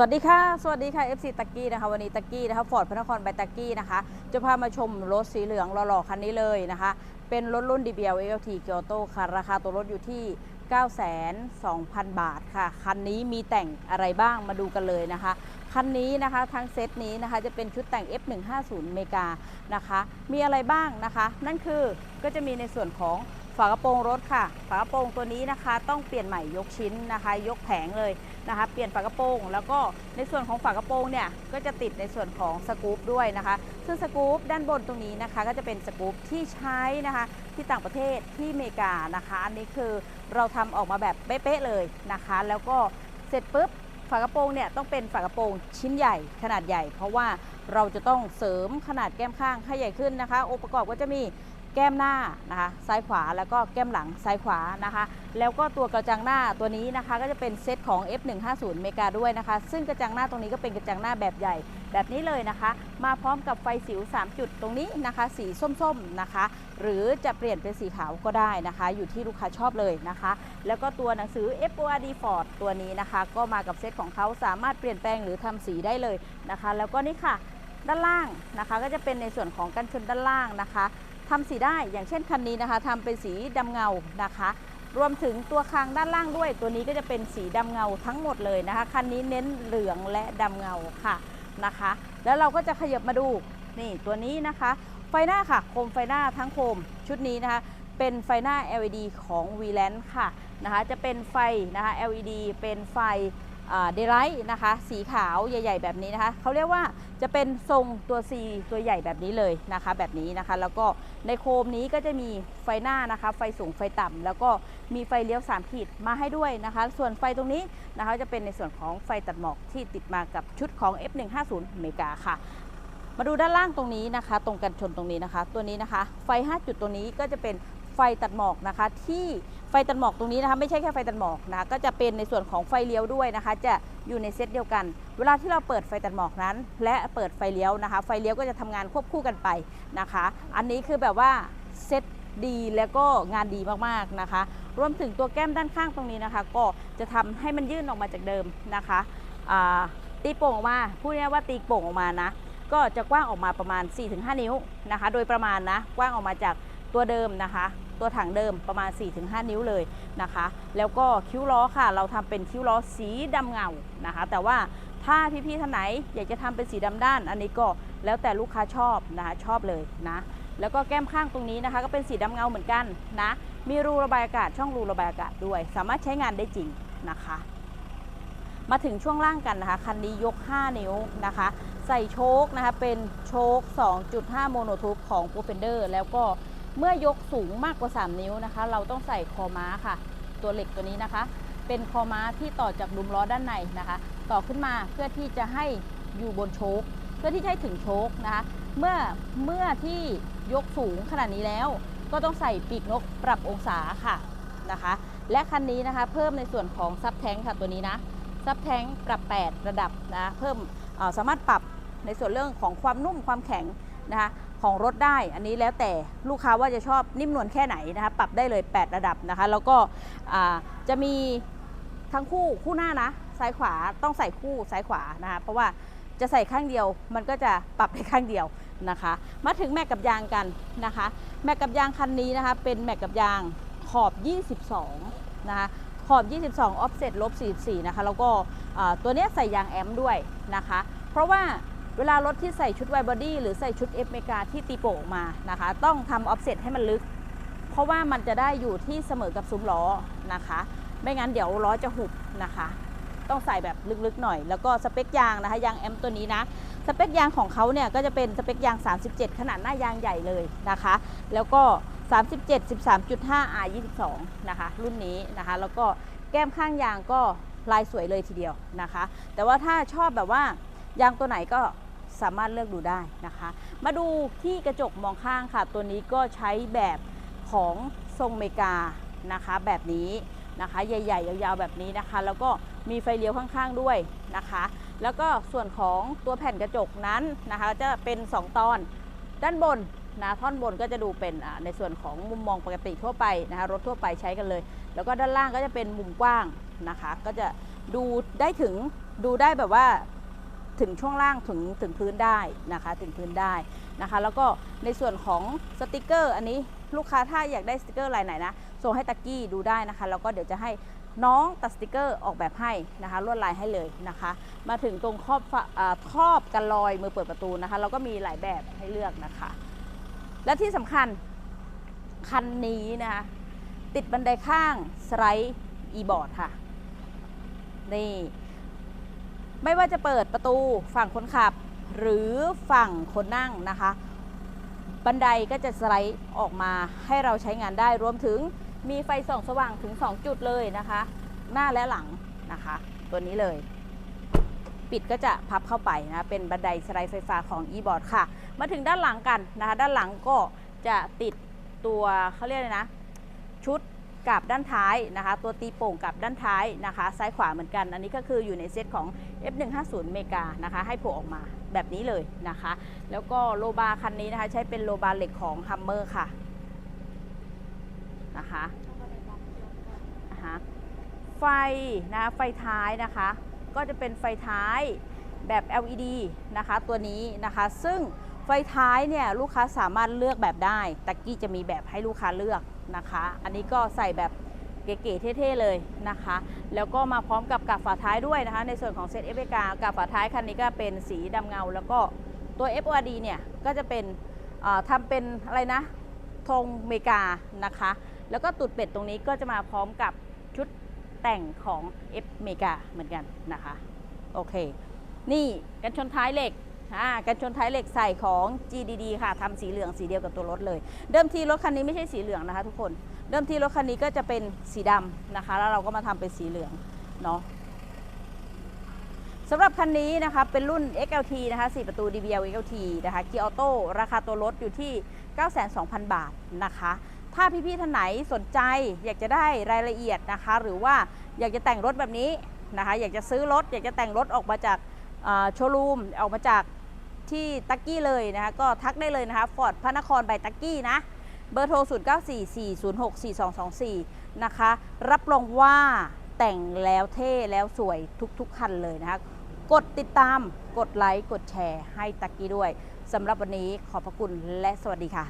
สวัสดีค่ะ สวัสดีค่ะ FC ตักกี้นะคะวันนี้ตักกี้นะคะฟอร์ดพระนครไปตักกี้นะคะ จะพามาชมรถสีเหลืองหล่อๆคันนี้เลยนะคะ เป็นรถรุ่น DBL LT Kyoto ค่ะราคาตัวรถอยู่ที่9,200,000 บาทค่ะ คันนี้มีแต่งอะไรบ้างมาดูกันเลยนะคะ คันนี้นะคะทั้งเซตนี้นะคะจะเป็นชุดแต่ง F150 เมกานะคะ มีอะไรบ้างนะคะ นั่นคือก็จะมีในส่วนของ ฝากระโปรงรถค่ะ ฝากระโปรงตัวนี้นะคะ ต้องเปลี่ยนใหม่ยกชิ้นนะคะ ยกแผงเลยนะคะ เปลี่ยนฝากระโปรง แล้วก็ในส่วนของฝากระโปรงเนี่ยก็จะติดในส่วนของสกู๊ปด้วยนะคะ ซึ่งสกู๊ปด้านบนตรงนี้นะคะ ก็จะเป็นสกู๊ปที่ใช้นะคะ ที่ต่างประเทศที่อเมริกานะคะ อันนี้คือเราทำออกมาแบบเป๊ะๆเลยนะคะ แล้วก็เสร็จปุ๊บฝากระโปรงเนี่ยต้องเป็นฝากระโปรงชิ้นใหญ่ขนาดใหญ่ เพราะว่าเราจะต้องเสริมขนาดแก้มข้างให้ใหญ่ขึ้นนะคะองค์ประกอบก็จะมี แก้มหน้านะคะซ้ายขวาแล้วก็แก้มหลังซ้ายขวานะคะ แล้วก็ตัวกระจังหน้าตัวนี้นะคะ ก็จะเป็นเซตของ F150 เมกาด้วยนะคะ ซึ่งกระจังหน้าตรงนี้ก็เป็นกระจังหน้าแบบใหญ่ แบบนี้เลยนะคะ มาพร้อมกับไฟสิว 3 จุดตรงนี้นะคะ สีส้มๆนะคะ หรือจะเปลี่ยนเป็นสีขาวก็ได้นะคะ อยู่ที่ลูกค้าชอบเลยนะคะ แล้วก็ตัวหนังสือ FORD Ford ตัวนี้นะคะ ก็มากับเซตของเขาสามารถเปลี่ยนแปลงหรือทำสีได้เลยนะคะ แล้วก็นี่ค่ะด้านล่างนะคะ ก็จะเป็นในส่วนของกันชนด้านล่างนะคะ ทำสีได้อย่างเช่นคันนี้นะคะทำเป็นสีดำเงานะคะ รวมถึงตัวคางด้านล่างด้วย ตัวนี้ก็จะเป็นสีดำเงาทั้งหมดเลยนะคะ คันนี้เน้นเหลืองและดำเงาค่ะนะคะ แล้วเราก็จะขยับมาดูนี่ตัวนี้นะคะ ไฟหน้าค่ะโคมไฟหน้าทั้งโคมชุดนี้นะคะเป็นไฟหน้า LED ของ v l a n ค่ะนะคะจะเป็นไฟนะคะ LED เป็นไฟ เดลไลท์นะคะ สีขาวใหญ่ ๆ แบบนี้นะคะเขาเรียกว่าจะเป็นทรงตัว C ตัวใหญ่แบบนี้เลยนะคะ แบบนี้นะคะ แล้วก็ในโคมนี้ก็จะมีไฟหน้านะคะ ไฟสูงไฟต่ำแล้วก็มีไฟเลี้ยว 3 ขีดมาให้ด้วยนะคะ ส่วนไฟตรงนี้นะคะจะเป็นในส่วนของไฟตัดหมอกที่ติดมากับชุดของ F150 เมกาค่ะมาดูด้านล่างตรงนี้นะคะ ตรงกันชนตรงนี้นะคะ ตัวนี้นะคะ ไฟ 5 จุดตรงนี้ก็จะเป็น ไฟตัดหมอกนะคะ ที่ไฟตัดหมอกตรงนี้นะคะไม่ใช่แค่ไฟตัดหมอกนะก็จะเป็นในส่วนของไฟเลี้ยวด้วยนะคะ จะอยู่ในเซตเดียวกัน เวลาที่เราเปิดไฟตัดหมอกนั้น และเปิดไฟเลี้ยวนะคะ ไฟเลี้ยวก็จะทำงานควบคู่กันไปนะคะ อันนี้คือแบบว่าเซตดีแล้วก็งานดีมากๆนะคะ รวมถึงตัวแก้มด้านข้างตรงนี้นะคะ ก็จะทำให้มันยื่นออกมาจากเดิมนะคะตีโป่งออกมาพูดง่ายว่าตีโป่งออกมานะก็จะกว้างออกมาประมาณ 4-5 นิ้วนะคะ โดยประมาณนะกว้างออกมาจากตัวเดิมนะคะ ตัวถังเดิมประมาณ 4-5 นิ้วเลยนะคะ แล้วก็คิ้วล้อค่ะ เราทำเป็นคิ้วล้อสีดำเงานะคะ แต่ว่าถ้าพี่ๆท่านไหนอยากจะทำเป็นสีดำด้าน อันนี้ก็แล้วแต่ลูกค้าชอบนะคะชอบเลยนะแล้วก็แก้มข้างตรงนี้นะคะ ก็เป็นสีดำเงาเหมือนกันนะ มีรูระบายอากาศช่องรูระบายอากาศด้วย สามารถใช้งานได้จริงนะคะ มาถึงช่วงล่างกันนะคะ คันนี้ยก 5 นิ้วนะคะ ใส่โชคนะคะ เป็นโชค 2.5 โมโนทูบของ p r o f e n d e r แล้วก็ เมื่อยกสูงมากกว่า 3 นิ้วนะคะ เราต้องใส่คอม้าค่ะ ตัวเหล็กตัวนี้นะคะ เป็นคอม้าที่ต่อจากดุมล้อด้านในนะคะ ต่อขึ้นมาเพื่อที่จะให้อยู่บนโชคเพื่อที่จะให้ถึงโชคนะคะ เมื่อเมื่อที่ยกสูงขนาดนี้แล้ว ก็ต้องใส่ปีกนกปรับองศาค่ะนะคะ และคันนี้นะคะเพิ่มในส่วนของซับแทงค่ะตัวนี้นะซับแทงปรับ 8 ระดับนะเพิ่มสามารถปรับในส่วนเรื่องของความนุ่มความแข็งนะคะ ของรถได้ อันนี้แล้วแต่ลูกค้าว่าจะชอบนิ่มนวลแค่ไหนนะคะปรับได้เลย 8 ระดับนะคะ แล้วก็จะมีทั้งคู่คู่หน้านะซ้ายขวาต้องใส่คู่ซ้ายขวานะคะเพราะว่าจะใส่ข้างเดียวมันก็จะปรับได้ข้างเดียวนะคะ มาถึงแม็กกับยางกันนะคะ แม็กกับยางคันนี้นะคะ เป็นแม็กกับยางขอบ 22 นะคะ ขอบ 22 offset ลบ 44 นะคะ แล้วก็ตัวนี้ใส่ยางแอมด้วยนะคะ เพราะว่า เวลารถที่ใส่ชุดไวบอดี้หรือใส่ชุด F เมกาที่ตีโป่งมานะคะ ต้องทำ offset ให้มันลึก เพราะว่ามันจะได้อยู่ที่เสมอกับซุ้มล้อนะคะ ไม่งั้นเดี๋ยวล้อจะหุบนะคะ ต้องใส่แบบลึกๆหน่อย แล้วก็สเปคยางนะคะยางแอมตัวนี้นะสเปคยางของเขาเนี่ยก็จะเป็นสเปคยาง 37 ขนาดหน้ายางใหญ่เลยนะคะ แล้วก็ 37 13.5 R 22นะคะ รุ่นนี้นะคะ แล้วก็แก้มข้างยางก็ลายสวยเลยทีเดียวนะคะ แต่ว่าถ้าชอบแบบว่ายางตัวไหนก็ สามารถเลือกดูได้นะคะ มาดูที่กระจกมองข้างค่ะ ตัวนี้ก็ใช้แบบของทรงเมกานะคะแบบนี้นะคะใหญ่ๆ ยาวๆ แบบนี้นะคะ แล้วก็มีไฟเลี้ยวข้างๆด้วยนะคะ แล้วก็ส่วนของตัวแผ่นกระจกนั้นนะคะ จะเป็น 2 ตอนด้านบนนะท่อนบนก็จะดูเป็นในส่วนของมุมมองปกติทั่วไปนะคะรถทั่วไปใช้กันเลย แล้วก็ด้านล่างก็จะเป็นมุมกว้างนะคะ ก็จะดูได้ถึงดูได้แบบว่า ถึงช่วงล่างถึงถึงพื้นได้นะคะถึงพื้นได้นะคะ แล้วก็ในส่วนของสติกเกอร์อันนี้ลูกค้าถ้าอยากได้สติกเกอร์ลายไหนนะส่งให้ตะกกี้ดูได้นะคะ แล้วก็เดี๋ยวจะให้น้องตัดสติกเกอร์ออกแบบให้นะคะลวดลายให้เลยนะคะ มาถึงตรงครอบครอบกันลอยมือเปิดประตูนะคะ เราก็มีหลายแบบให้เลือกนะคะ และที่สำคัญคันนี้นะคะติดบันไดข้างสไลด์อีบอร์ดค่ะนี่ ไม่ว่าจะเปิดประตูฝั่งคนขับ หรือฝั่งคนนั่งนะคะ บันไดก็จะสไลด์ออกมาให้เราใช้งานได้รวมถึงมีไฟส่องสว่างถึง 2 จุดเลยนะคะ หน้าและหลังนะคะ ตัวนี้เลย ปิดก็จะพับเข้าไปนะ เป็นบันไดสไลด์ไฟฟ้าของ e-board ค่ะ มาถึงด้านหลังกันนะคะ ด้านหลังก็จะติดตัวเขาเรียกเลยนะ ชุด กับด้านท้ายนะคะ ตัวตีโป่งกับด้านท้ายนะคะ ซ้ายขวาเหมือนกัน อันนี้ก็คืออยู่ในเซตของ F150 เมกานะคะ ให้โผล่ออกมาแบบนี้เลยนะคะ แล้วก็โลบาคันนี้นะคะใช้เป็นโลบาเหล็กของ Hummer ค่ะนะคะนะคะไฟนะไฟท้ายนะคะ ก็จะเป็นไฟท้ายแบบ LED นะคะ ตัวนี้นะคะ ซึ่งไฟท้ายเนี่ยลูกค้าสามารถเลือกแบบได้ตักกี้จะมีแบบให้ลูกค้าเลือก นะคะ อันนี้ก็ใส่แบบเก๋ๆเท่ๆเลยนะคะ แล้วก็มาพร้อมกับกับฝาท้ายด้วยนะคะ ในส่วนของเซตเอฟเกากับฝาท้ายคันนี้ก็เป็นสีดำเงา แล้วก็ตัว FOD เนี่ยก็จะเป็นทำเป็นอะไรนะธงเมกานะคะ แล้วก็ตุดเป็ดตรงนี้ก็จะมาพร้อมกับชุดแต่งของ F เมกาเหมือนกันนะคะ โอเค นี่กันชนท้ายเหล็ก อ่ากันชนท้ายเหล็กใส่ของ GDD ค่ะทำสีเหลืองสีเดียวกับตัวรถเลย เดิมทีรถคันนี้ไม่ใช่สีเหลืองนะคะ ทุกคน เดิมทีรถคันนี้ก็จะเป็นสีดำนะคะ แล้วเราก็มาทำเป็นสีเหลืองเนาะสำหรับคันนี้นะคะเป็นรุ่น XLT นะคะ 4 ประตู DBL XLT นะคะเกียร์ออโต้ราคาตัวรถอยู่ที่ 92,000 บาทนะคะ ถ้าพี่ๆท่านไหนสนใจอยากจะได้รายละเอียดนะคะ หรือว่าอยากจะแต่งรถแบบนี้นะคะ อยากจะซื้อรถ อยากจะแต่งรถออกมาจากโชว์รูมออกมาจาก ที่ตักกี้เลยนะคะก็ทักได้เลยนะคะฟอร์ดพระนครใบตักกี้นะเบอร์โทร 0944064224 นะคะ รับรองว่าแต่งแล้วเท่แล้วสวยทุกๆ คันเลยนะคะ กดติดตามกดไลค์ กดแชร์ให้ตักกี้ด้วยสำหรับวันนี้ขอบพระคุณและสวัสดีค่ะ